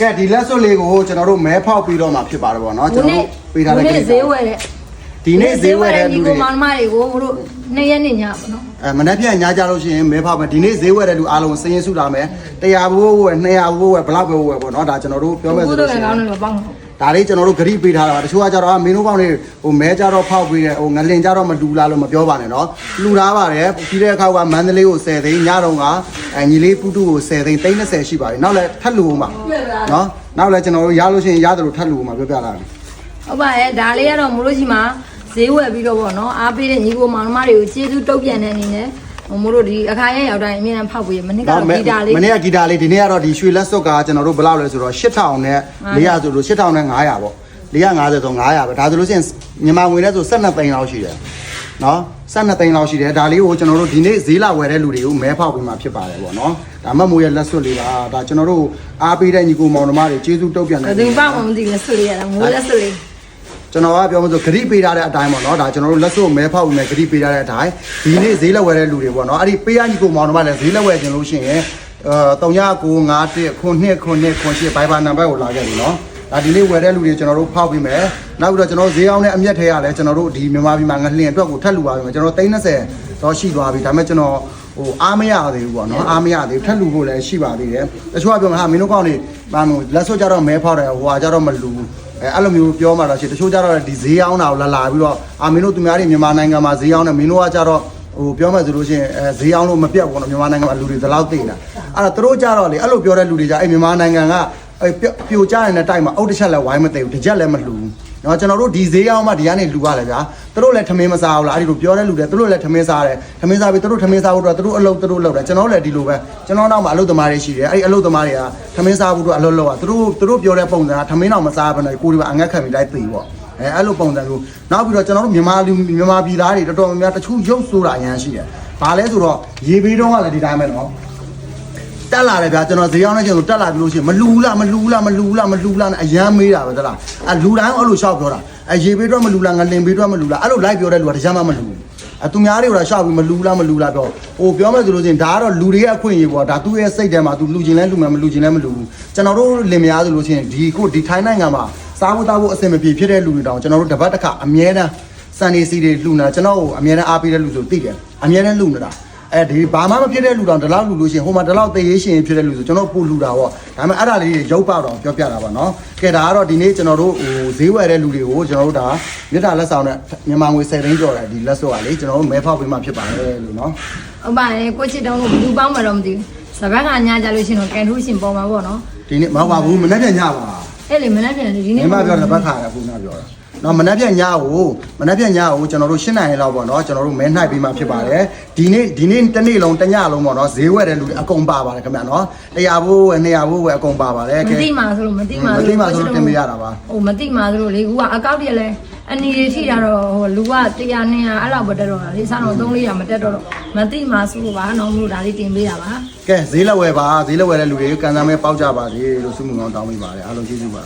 ကဲဒီလက်စွပ်လေးကိုကျွန်တော်တို့မဲဖောက်ပြီးတော့မှဖြစ်ပါတယ်ပေါ့နော်ကျွန်တော်တို့ပေးထားတဲ့ဒီကိနေ့စ္စဈေးဝယ်တဲ့ဒီနေ့ဈေးဝယ်တဲ့လူဒီတွေကိုမောင်နှမတွေကိုမတို့နှစ်ရက်နေ့ညပေါ့နော်အဲမနေ့ပြန်ညကြလို့ရှိရင်မဲဖောက်မယ်ဒီနေ့ဈေးဝယ်တဲ့လူအားလုံးစည်ရင်စုလာမယ်100ဘိုးဝယ်200ဘိုးဝယ်ဘလောက်ပဲဝယ်ပေါ့နော်ဒါကျွန်တော်တို့ပြောမယ်ဆိုဘုလို့ရားရှိရကောင်င်းတယ်မပေါင်းဘူး ဒါလေးကျွန်တော်တို့ဂရိပေးထားတာပါတချို့ကကြတော့အာမင်းတို့ပေါင်းနေဟိုမဲကြတော့ဖောက်ပြီးတယ်ဟိုငလင်ကြတော့မလူလားလို့မပြောပါနဲ့နော်လူထားပါတယ်ပြီးတဲ့အခါကမန္တလေးကို10သိန်းညတော့ကအညီလေးပုတုကို10သိန်း30ရှိပါတယ်နောက်လည်းထပ်လူအောင်ပါနော်နောက်လည်းကျွန်တော်တို့ရလို့ရှိရင်ရတယ်လို့ထပ်လူအောင်ပါပြောပြလာတယ်ဟုတ်ပါရဲ့ဒါလေးကတော့မတို့ကြီးမှာဈေးဝယ်ပြီးတော့ပေါ့နော်အားပေးတဲ့ညီကိုမောင်နှမတွေကိုကျေးဇူးတုတ်ပြန်တဲ့အနေနဲ့ ဟိုမတို့ဒီအခါရဲရောက်တိုင်းအမြဲတမ်းဖောက်ပြီးမနစ်ကတော့ဂီတာလေးမနေ့ကဂီတာလေးဒီနေ့ကတော့ဒီရွှေလက်စွပ်ကကျွန်တော်တို့ဘယ်လောက်လဲဆိုတော့8000နဲ့400ဆိုလို့8000နဲ့900ပေါ့450ဆို900ပဲဒါဆိုလို့ရှိရင်မြန်မာငွေနဲ့ဆို12သိန်းလောက်ရှိတယ်နော်12သိန်းလောက်ရှိတယ်ဒါလေးကိုကျွန်တော်တို့ဒီနေ့ဈေးလာဝယ်တဲ့လူတွေကိုမဲဖောက်ပြီးမှဖြစ်ပါတယ်ပေါ့နော်ဒါမှမိုးရဲ့လက်စွပ်လေးပါဒါကျွန်တော်တို့အားပေးတဲ့ညီကိုမောင်နှမတွေကျေးဇူးတုတ်ပြန်တယ်ဒီပေါ့မှမသိလက်စွပ်လေးရတာငိုးလက်စွပ်လေး ကျွန်တော်ကပြောမှဆိုဂရိပေးထားတဲ့အတိုင်းပေါ့နော်ဒါကျွန်တော်တို့လက်စွပ်မဲဖောက်ပြီးမယ်ဂရိပေးထားတဲ့အတိုင်းဒီနေ့ဈေးလက်ဝယ်တဲ့လူတွေပေါ့နော်အဲ့ဒီပေးရညီကိုမောင်နှမလည်းဈေးလက်ဝယ်ခြင်းလို့ရှိရင်အဲ3995ခုနှစ်ခုနှစ်ခုရှိဘိုင်ဘာနံပါတ်ကိုလာခဲ့ပြီနော်ဒါဒီနေ့ဝယ်တဲ့လူတွေကျွန်တော်တို့ဖောက်ပြီးမယ်နောက်ပြီးတော့ကျွန်တော်ဈေးအောင်တဲ့အမျက်ထဲရလဲကျွန်တော်တို့ဒီမြန်မာပြည်မှာငလျင်အတွက်ကိုထပ်လူပါပြီမယ်ကျွန်တော်30တော့ရှိသွားပြီဒါပေမဲ့ကျွန်တော်ဟိုအားမရသေးဘူးပေါ့နော်အားမရသေးဘူးထပ်လူဖို့လည်းရှိပါသေးတယ်တချို့ကပြောမှာဟာမင်းတို့ကောင်းနေဘာလို့လက်စွပ်ကြတော့မဲဖောက်တယ်ဟိုဟာကြတော့မလူဘူး အဲအဲ့လိုမျိုးပြောမှတော့ရှိတချို့ကြတော့ဒီဈေးအောင်တာကိုလာလာပြီးတော့အာမင်းတို့သူများတွေမြန်မာနိုင်ငံမှာဈေးအောင်တယ်မင်းတို့ကကြတော့ဟိုပြောမှဆိုလို့ရှိရင်အဲဈေးအောင်လို့မပြတ်ဘူးနော်မြန်မာနိုင်ငံမှာလူတွေဒီလောက်သိနေတာအဲ့တော့သူတို့ကြတော့လေအဲ့လိုပြောတဲ့လူတွေကြအဲ့မြန်မာနိုင်ငံကအဲပြိုကျနေတဲ့တိုက်မှာအုတ်တစ်ချက်လည်းဝိုင်းမသိဘူးတစ်ချက်လည်းမလှဘူး နော်ကျွန်တော်တို့ဒီဈေးအောင်မှဒီကနေလှူရတယ်ဗျာသူတို့လည်းထမင်းမစားဘူးလားအဲ့ဒီလိုပြောတဲ့လူတွေသူတို့လည်းထမင်းစားတယ်ထမင်းစားပြီးသူတို့ထမင်းစားဖို့တော့သူတို့အလုပ်သူတို့လုပ်တယ်ကျွန်တော်လည်းဒီလိုပဲကျွန်တော်နောက်မှာအလုပ်သမားတွေရှိတယ်အဲ့ဒီအလုပ်သမားတွေကထမင်းစားဖို့တော့အလုပ်လုပ်อ่ะသူတို့သူတို့ပြောတဲ့ပုံစံကထမင်းတော့မစားဘဲနဲ့ကိုယ်တွေကအငတ်ခံပြီးလိုက်သေးပေါ့အဲအဲ့လိုပုံစံမျိုးနောက်ပြီးတော့ကျွန်တော်တို့မြန်မာလူမြန်မာပြည်သားတွေတော်တော်များများတချို့ရုပ်ဆိုတာအရန်ရှိတယ်ဘာလဲဆိုတော့ရေဘေးတုံးကလည်းဒီတိုင်းပဲနော် တက်လာတယ်ဗျာကျွန်တော်ဈေးရောက်နေချင်းဆိုတက်လာပြီလို့ရှိရင်မလူလားမလူလားမလူလားမလူလားနဲ့အရန်မေးတာပဲသလားအလူတိုင်းအဲ့လိုရှောက်ပြောတာအရေဘေးတော့မလူလားငလင်ဘေးတော့မလူလားအဲ့လိုလိုက်ပြောတဲ့လူကတရားမှမလူဘူးအသူများတွေကရှောက်ပြီးမလူလားမလူလားပြောဟိုပြောမယ်ဆိုလို့ရှိရင်ဒါကတော့လူတွေရဲ့အခွင့်အရေးပေါ့ဒါသူ့ရဲ့စိတ်ထဲမှာသူလူချင်းလဲလူမယ်မလူချင်းလဲမလူဘူးကျွန်တော်တို့လင်မယားဆိုလို့ရှိရင်ဒီကိုဒီထိုင်းနိုင်ငံမှာစားဖို့တောက်ဖို့အဆင်မပြေဖြစ်တဲ့လူတွေတောင်ကျွန်တော်တို့တပတ်တစ်ခါအမြဲတမ်းစန်နေစီတွေလှူနေတာကျွန်တော်ကိုအမြဲတမ်းအားပေးတဲ့လူဆိုသိတယ်အမြဲတမ်းလှူနေတာ အဲဒီဘာမှမဖြစ်တဲ့လူတောင်ဒီလောက်လူလို့ရှိရင်ဟိုမှာဒီလောက်သေရေးရှင်ဖြစ်တဲ့လူဆိုကျွန်တော်ပို့လူတာပေါ့ဒါပေမဲ့အဲ့ဒါလေးတွေရုပ်ပေါတော့ပြောပြတာပါနော်ကဲဒါကတော့ဒီနေ့ကျွန်တော်တို့ဟိုဈေးဝယ်တဲ့လူတွေကိုကျွန်တော်တို့ဒါမြစ်တာလက်ဆောင်နဲ့မြန်မာငွေ10သိန်းကျော်တယ်ဒီလက်စောကလေကျွန်တော်တို့မဲဖောက်ပေးမှဖြစ်ပါတယ်လို့နော်ဟုတ်ပါရဲ့ကိုချစ်တောင်းလို့ဘူးပေါင်းမှတော့မသိဘူးစပတ်ကညကြလို့ရှိရင်တော့ကန်ထူးရှင်ပေါ်မှာပေါ့နော်ဒီနေ့မဟုတ်ပါဘူးမနေ့ပြန်ညပါအဲ့လေမနေ့ပြန်ဒီမနေ့င်းမပြောတဲ့ဘက်ခါရခုနပြောတာ နော်မနေ့ပြန်ညကိုမနေ့ပြန်ညကိုကျွန်တော်တို့၈နိုင်လောက်ပေါ့နော်ကျွန်တော်တို့မဲနှိုက်ပေးမှဖြစ်ပါတယ်ဒီနေ့ဒီနေ့တစ်နေ့လုံးတစ်ညလုံးပေါ့နော်ဈေးဝယ်တဲ့လူတွေအကုန်ပါပါတယ်ခင်ဗျာနော်100ဘိုးဝယ်200ဘိုးဝယ်အကုန်ပါပါတယ်မသိမှဆိုလို့မသိမှမသိမှဆိုလို့တင်ပေးရတာပါဟိုမသိမှဆိုလို့လေကူကအကောက်တည်းလဲအနီတွေထိတာတော့ဟိုလူက100 200အဲ့လောက်ပဲတက်တော့တာလေစားတော့3 400မတက်တော့တော့မသိမှဆိုလို့ပါနော်မလို့ဒါလေးတင်ပေးတာပါကဲဈေးလက်ဝယ်ပါဈေးလက်ဝယ်တဲ့လူတွေကန်စားမဲပေါက်ကြပါစေလို့ဆုမွန်ကောင်းတောင်းပေးပါတယ်အားလုံးကျေးဇူးပါ